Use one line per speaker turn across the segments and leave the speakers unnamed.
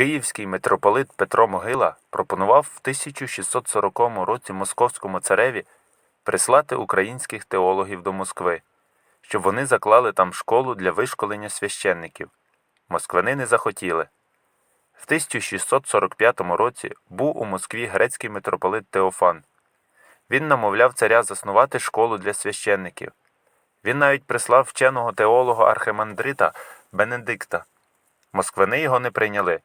Київський митрополит Петро Могила пропонував в 1640 році московському цареві прислати українських теологів до Москви, щоб вони заклали там школу для вишколення священників. Москвини не захотіли. В 1645 році був у Москві грецький митрополит Теофан. Він намовляв царя заснувати школу для священників. Він навіть прислав вченого теолога архимандрита Бенедикта. Москвини його не прийняли.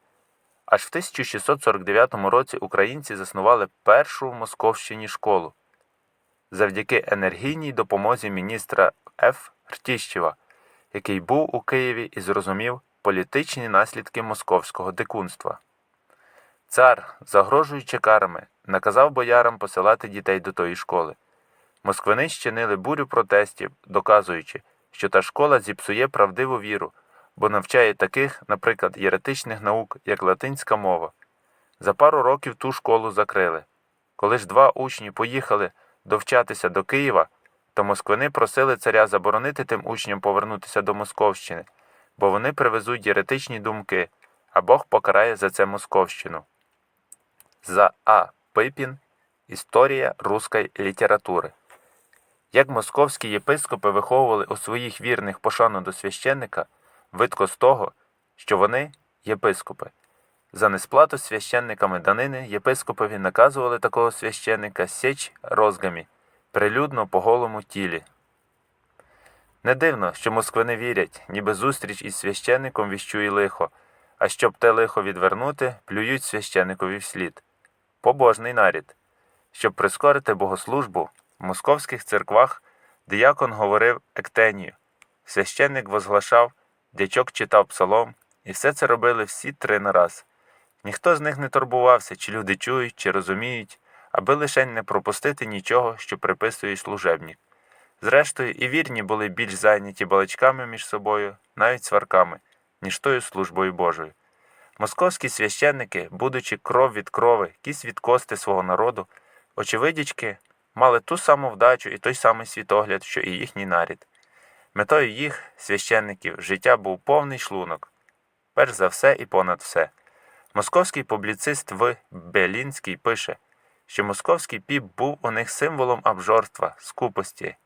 Аж в 1649 році українці заснували першу в Московщині школу завдяки енергійній допомозі міністра Ф. Ртіщева, який був у Києві і зрозумів політичні наслідки московського дикунства. Цар, загрожуючи карами, наказав боярам посилати дітей до тої школи. Москвини щинили бурю протестів, доказуючи, що та школа зіпсує правдиву віру, бо навчає таких, наприклад, єретичних наук, як латинська мова. За пару років ту школу закрили. Коли ж два учні поїхали довчатися до Києва, то москвини просили царя заборонити тим учням повернутися до Московщини, бо вони привезуть єретичні думки, а Бог покарає за це Московщину. За А. Пипін Історія руської літератури. Як московські єпископи виховували у своїх вірних пошану до священника, видко з того, що вони єпископи. За несплату священниками данини єпископові наказували такого священника січ розгамі, прилюдно по голому тілі. Не дивно, що москвини вірять, ніби зустріч із священником віщує лихо, а щоб те лихо відвернути, плюють священникові вслід. Побожний нарід. Щоб прискорити богослужбу, в московських церквах диякон говорив ектенію, священник возглашав, дячок читав псалом, і все це робили всі три на раз. Ніхто з них не турбувався, чи люди чують, чи розуміють, аби лише не пропустити нічого, що приписує служебник. Зрештою, і вірні були більш зайняті балачками між собою, навіть сварками, ніж тою службою Божою. Московські священники, будучи кров від крови, кість від кости свого народу, очевидячки, мали ту саму вдачу і той самий світогляд, що і їхній нарід. Метою їх, священників, життя був повний шлунок, перш за все і понад все. Московський публіцист В. Белінський пише, що московський піп був у них символом обжорства, скупості,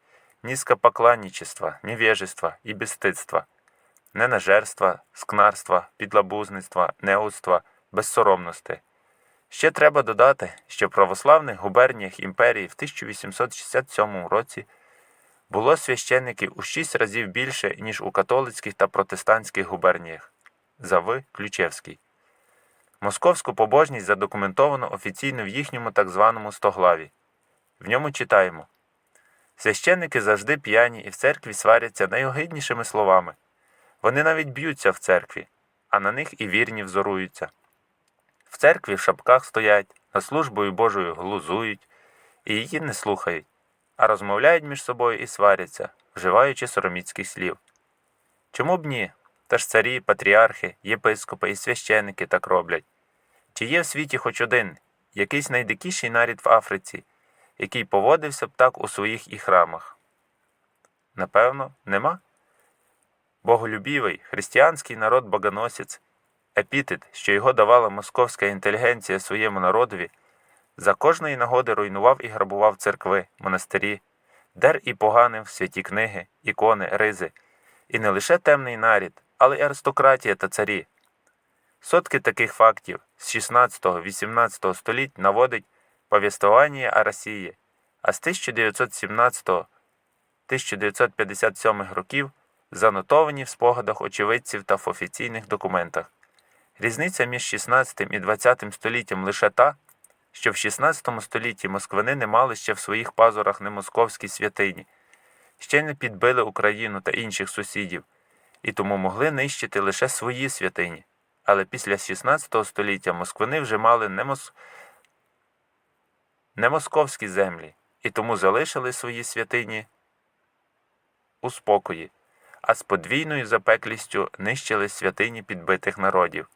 низкопокланничества, невежества і безстидства, ненажерства, скнарства, підлабузництва, неудства, безсоромності. Ще треба додати, що в православних губерніях імперії в 1867 році було священників у шість разів більше, ніж у католицьких та протестантських губерніях. Зави Ключевський. Московську побожність задокументовано офіційно в їхньому так званому стоглаві. В ньому читаємо Священники завжди п'яні і в церкві сваряться найогиднішими словами. Вони навіть б'ються в церкві, а на них і вірні взоруються. В церкві в шапках стоять, над службою Божою глузують, і її не слухають, а розмовляють між собою і сваряться, вживаючи сороміцьких слів. Чому б ні? Та ж царі, патріархи, єпископи і священники так роблять. Чи є в світі хоч один, якийсь найдикіший нарід в Африці, який поводився б так у своїх і храмах? Напевно, нема. Боголюбівий, християнський народ богоносець, епітет, що його давала московська інтелігенція своєму народові, за кожної нагоди руйнував і грабував церкви, монастирі, дер і поганив святі книги, ікони, ризи, і не лише темний нарід, але й аристократія та царі. Сотки таких фактів з 16-18 століть наводить повістування о Росії, а з 1917-1957 років занотовані в спогадах очевидців та в офіційних документах. Різниця між 16 і 20 століттям лише та, що в 16 столітті москвини не мали ще в своїх пазурах немосковські святині, ще не підбили Україну та інших сусідів, і тому могли нищити лише свої святині. Але після 16 століття москвини вже мали не, мос... не московські землі, і тому залишили свої святині у спокої, а з подвійною запеклістю нищили святині підбитих народів.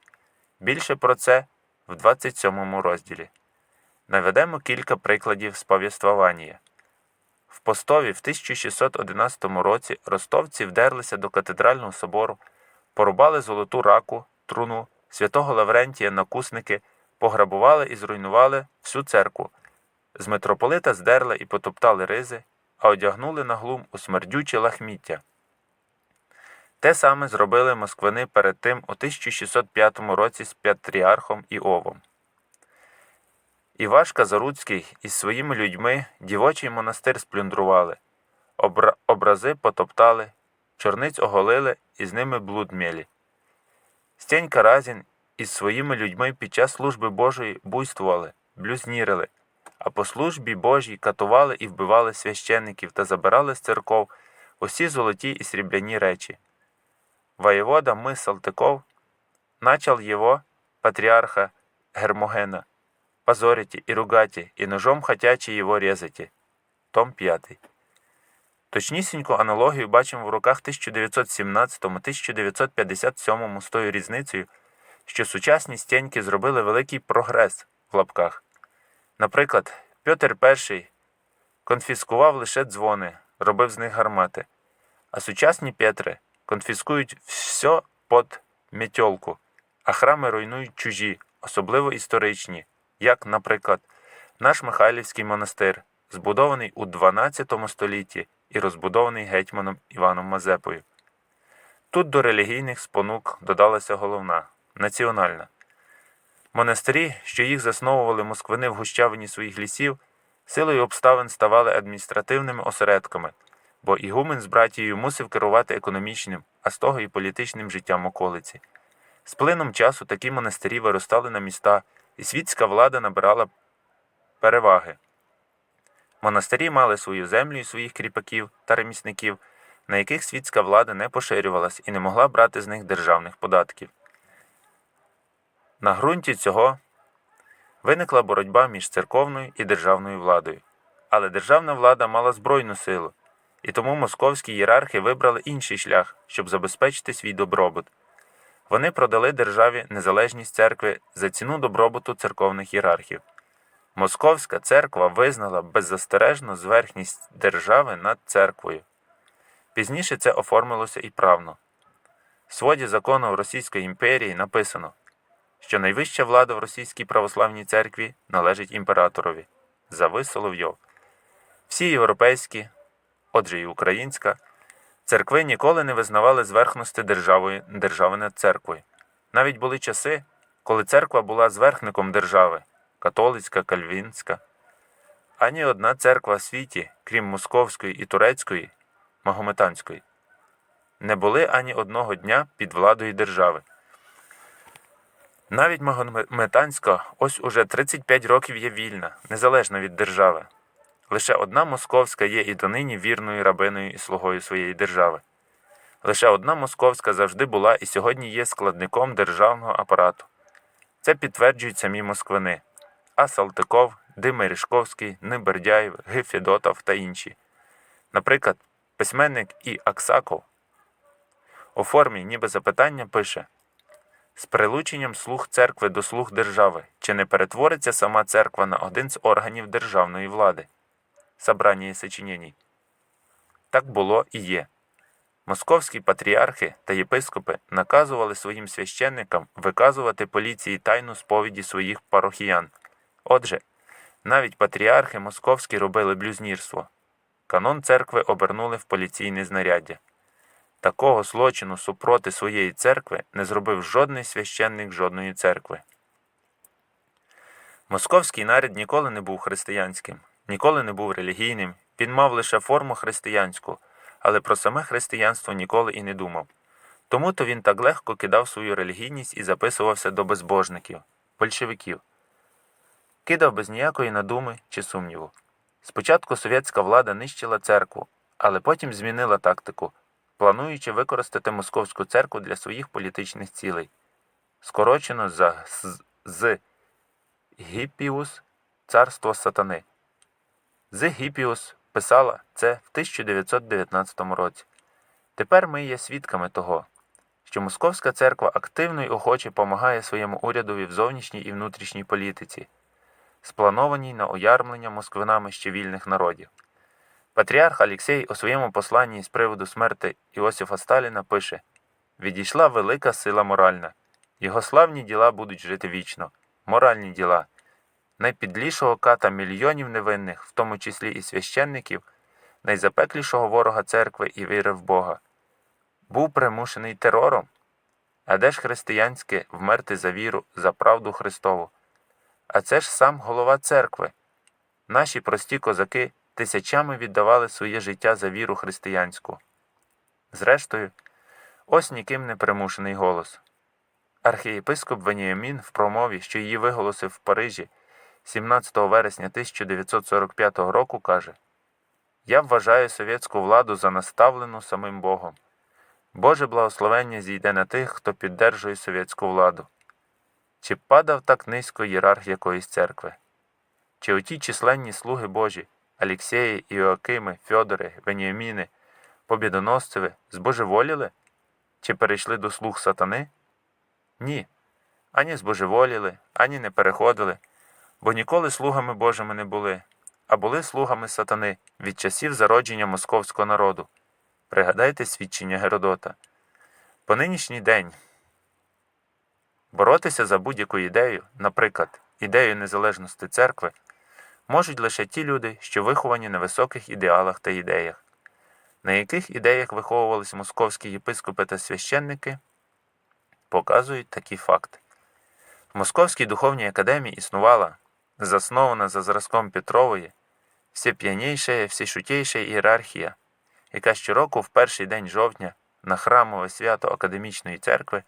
Більше про це в 27 розділі. Наведемо кілька прикладів з повіствування. В Постові в 1611 році ростовці вдерлися до катедрального собору, порубали золоту раку, труну, святого Лаврентія накусники пограбували і зруйнували всю церкву. З митрополита здерли і потоптали ризи, а одягнули на глум у смердючі лахміття. Те саме зробили москвини перед тим у 1605 році з патріархом Іовом. Івашка Заруцький із своїми людьми дівочий монастир сплюндрували, обра- образи потоптали, чорниць оголили і з ними блуд мєлі. Стенька Разін із своїми людьми під час служби Божої буйствували, блюзнірили, а по службі Божій катували і вбивали священників та забирали з церков усі золоті і срібляні речі. Воєвода ми Салтиков начал его, патриарха Гермогена, позорите и ругате, и ножом хотячи его резати. Том 5. Точнісіньку аналогію бачимо в роках 1917-1957 з тою різницею, що сучасні стіньки зробили великий прогрес в лапках. Наприклад, Петр І конфіскував лише дзвони, робив з них гармати, а сучасні Петри конфіскують все під мітьолку, а храми руйнують чужі, особливо історичні, як, наприклад, наш Михайлівський монастир, збудований у 12 столітті і розбудований гетьманом Іваном Мазепою. Тут до релігійних спонук додалася головна національна. Монастирі, що їх засновували москвини в гущавині своїх лісів, силою обставин ставали адміністративними осередками, бо ігумен з братією мусив керувати економічним, а з того і політичним життям околиці. З плином часу такі монастирі виростали на міста, і світська влада набирала переваги. Монастирі мали свою землю і своїх кріпаків та ремісників, на яких світська влада не поширювалась і не могла брати з них державних податків. На ґрунті цього виникла боротьба між церковною і державною владою. Але державна влада мала збройну силу, і тому московські ієрархи вибрали інший шлях, щоб забезпечити свій добробут. Вони продали державі незалежність церкви за ціну добробуту церковних ієрархів. Московська церква визнала беззастережну зверхність держави над церквою. Пізніше це оформилося і правно. В своді закону Російської імперії написано, що найвища влада в Російській православній церкві належить імператорові. Зави Соловйов. Всі європейські, отже й українська, церкви ніколи не визнавали зверхності держави, держави над церквою. Навіть були часи, коли церква була зверхником держави католицька, кальвінська. Ані одна церква в світі, крім московської і турецької, магометанської, не були ані одного дня під владою держави. Навіть Магометанська ось уже 35 років є вільна, незалежна від держави. Лише одна московська є і донині вірною рабиною і слугою своєї держави. Лише одна московська завжди була і сьогодні є складником державного апарату. Це підтверджують самі москвини, а Салтиков, Димир Рішковський, Нибердяєв, та інші. Наприклад, письменник І. Аксаков у формі ніби запитання пише з прилученням слуг церкви до слуг держави, чи не перетвориться сама церква на один з органів державної влади? Собрання сочинєній. Так було і є. Московські патріархи та єпископи наказували своїм священникам виказувати поліції тайну сповіді своїх парохіян. Отже, навіть патріархи московські робили блюзнірство. Канон церкви обернули в поліційне знаряддя. Такого злочину супроти своєї церкви не зробив жодний священник жодної церкви. Московський нарід ніколи не був християнським, ніколи не був релігійним, він мав лише форму християнську, але про саме християнство ніколи і не думав. Тому то він так легко кидав свою релігійність і записувався до безбожників, большевиків. Кидав без ніякої надуми чи сумніву. Спочатку совєтська влада нищила церкву, але потім змінила тактику, плануючи використати московську церкву для своїх політичних цілей. Скорочено за з, з Гіпіус царство сатани. З Гіпіус писала це в 1919 році. Тепер ми є свідками того, що Московська церква активно і охоче допомагає своєму урядові в зовнішній і внутрішній політиці, спланованій на уярмлення москвинами ще вільних народів. Патріарх Алексей у своєму посланні з приводу смерти Іосифа Сталіна пише: Відійшла велика сила моральна, Його славні діла будуть жити вічно, моральні діла. Найпідлішого ката мільйонів невинних, в тому числі і священників, найзапеклішого ворога церкви і віри в Бога, був примушений терором. А де ж християнське вмерти за віру, за правду Христову? А це ж сам голова церкви. Наші прості козаки тисячами віддавали своє життя за віру християнську. Зрештою, ось ніким не примушений голос. Архієпископ Веніамін в промові, що її виголосив в Парижі 17 вересня 1945 року, каже: Я вважаю совєтську владу за наставлену самим Богом. Боже благословення зійде на тих, хто піддержує совєтську владу. Чи падав так низько єрарх якоїсь церкви? Чи оті численні слуги Божі Алексеї, Іоакими, Фьодори, Веніаміни, Побідоносцеві збожеволіли? Чи перейшли до слуг сатани? Ні. Ані збожеволіли, ані не переходили, бо ніколи слугами Божими не були, а були слугами сатани від часів зародження московського народу. Пригадайте свідчення Геродота. По нинішній день боротися за будь-яку ідею, наприклад, ідею незалежності церкви, можуть лише ті люди, що виховані на високих ідеалах та ідеях. На яких ідеях виховувалися московські єпископи та священники, показують такі факти. В Московській духовній академії існувала, заснована за зразком Петрової, всеп'янейшая, всешутейша ієрархія, яка щороку в перший день жовтня на храмове свято Академічної церкви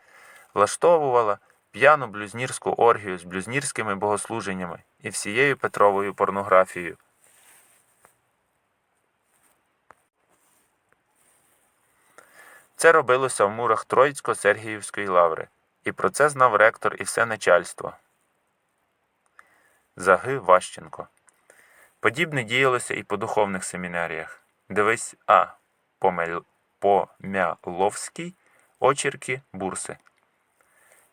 влаштовувала п'яну блюзнірську оргію з блюзнірськими богослуженнями і всією Петровою порнографією. Це робилося в мурах Троїцько-Сергіївської лаври, і про це знав ректор і все начальство. Заги Ващенко. Подібне діялося і по духовних семінаріях. Дивись А. Помяловський, очірки, бурси.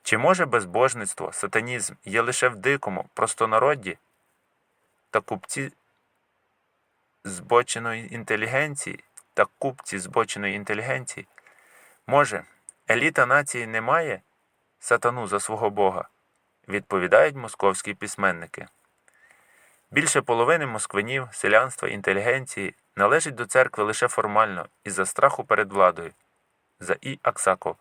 Чи може безбожництво, сатанізм є лише в дикому, простонародді та купці збоченої інтелігенції та купці збоченої інтелігенції? Може, еліта нації не має сатану за свого Бога? Відповідають московські письменники. Більше половини москвинів, селянства, інтелігенції належить до церкви лише формально із-за страху перед владою. За І. Аксаков.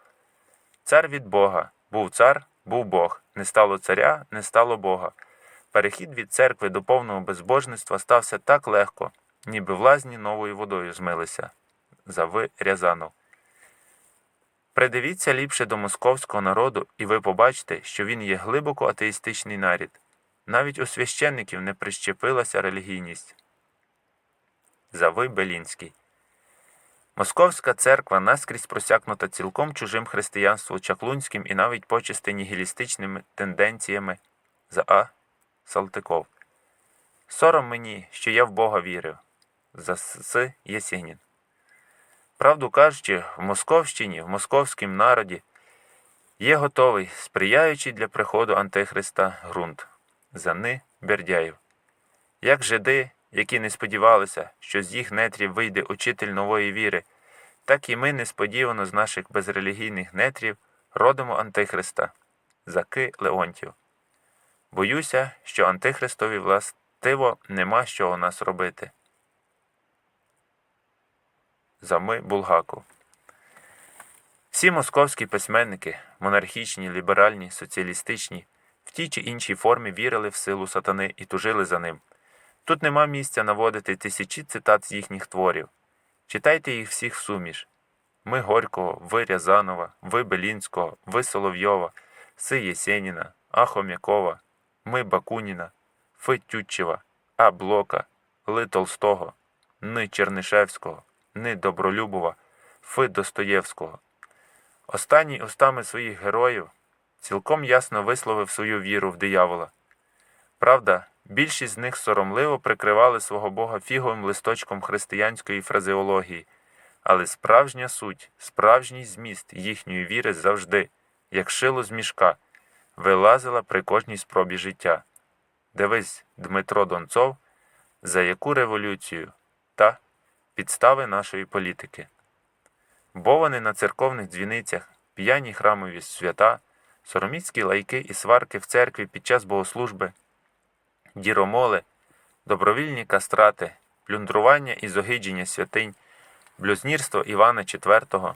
Цар від Бога. Був цар, був Бог. Не стало царя, не стало Бога. Перехід від церкви до повного безбожництва стався так легко, ніби в лазні новою водою змилися. Зави Рязанов. Придивіться ліпше до московського народу, і ви побачите, що він є глибоко атеїстичний нарід. Навіть у священників не прищепилася релігійність. Зави Белінський. Московська церква наскрізь просякнута цілком чужим християнству чаклунським і навіть почисти нігілістичними тенденціями за А. Салтиков. Сором мені, що я в Бога вірив. За С. Єсенін. Правду кажучи, в Московщині, в московському народі є готовий, сприяючий для приходу Антихриста ґрунт. За Ни Бердяєв. Як жиди, які не сподівалися, що з їх нетрів вийде учитель нової віри, так і ми несподівано з наших безрелігійних нетрів родимо Антихриста. Заки Леонтів. Боюся, що Антихристові властиво нема що у нас робити. Зами Булгаку. Всі московські письменники, монархічні, ліберальні, соціалістичні, в тій чи іншій формі вірили в силу сатани і тужили за ним. Тут нема місця наводити тисячі цитат з їхніх творів. Читайте їх всіх суміш. Ми Горького, ви Рязанова, ви Белінського, ви Соловйова, Си Єсеніна, А Хом'якова, ми Бакуніна, Фи Тютчева, А Блока, Ли Толстого, Ни Чернишевського, Ни Добролюбова, Фи Достоєвського. Останній устами своїх героїв цілком ясно висловив свою віру в диявола. Правда, більшість з них соромливо прикривали свого Бога фіговим листочком християнської фразеології, але справжня суть, справжній зміст їхньої віри завжди, як шило з мішка, вилазила при кожній спробі життя. Дивись, Дмитро Донцов, за яку революцію та підстави нашої політики. Бо вони на церковних дзвіницях, п'яні храмові свята, сороміцькі лайки і сварки в церкві під час богослужби, діромоли, добровільні кастрати, плюндрування і зогидження святинь, блюзнірство Івана IV,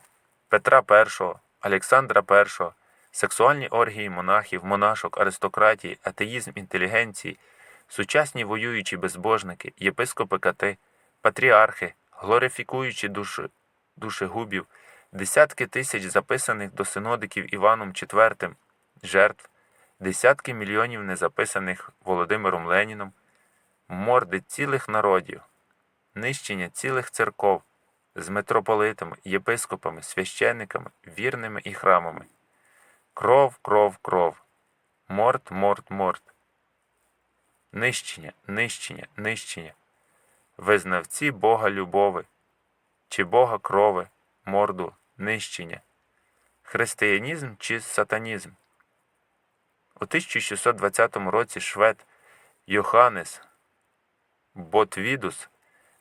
Петра І, Олександра І, сексуальні оргії монахів, монашок, аристократії, атеїзм інтелігенції, сучасні воюючі безбожники, єпископи кати, патріархи, глорифікуючі душі, душегубів, десятки тисяч записаних до синодиків Іваном IV жертв, десятки мільйонів незаписаних Володимиром Леніном, морди цілих народів, нищення цілих церков з митрополитами, єпископами, священниками, вірними і храмами. Кров, кров, кров. Морт, морт, морт. Нищення, нищення, нищення. Визнавці Бога любови, чи Бога крови, морду, нищення. Християнізм чи сатанізм. У 1620 році швед Йоханнес Ботвідус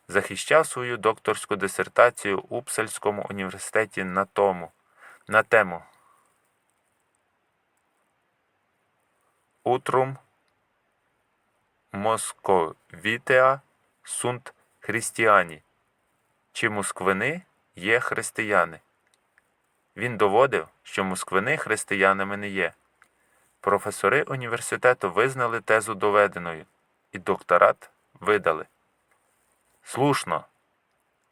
захищав свою докторську дисертацію у Упсальському університеті на тому, на тему Утрум Московітеа сунт християні. Чи москвини є християни? Він доводив, що москвини християнами не є. Професори університету визнали тезу доведеною, і докторат видали. Слушно,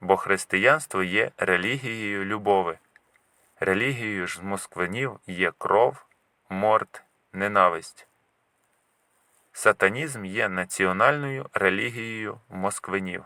бо християнство є релігією любови. Релігією ж з москвинів є кров, морд, ненависть. Сатанізм є національною релігією москвинів.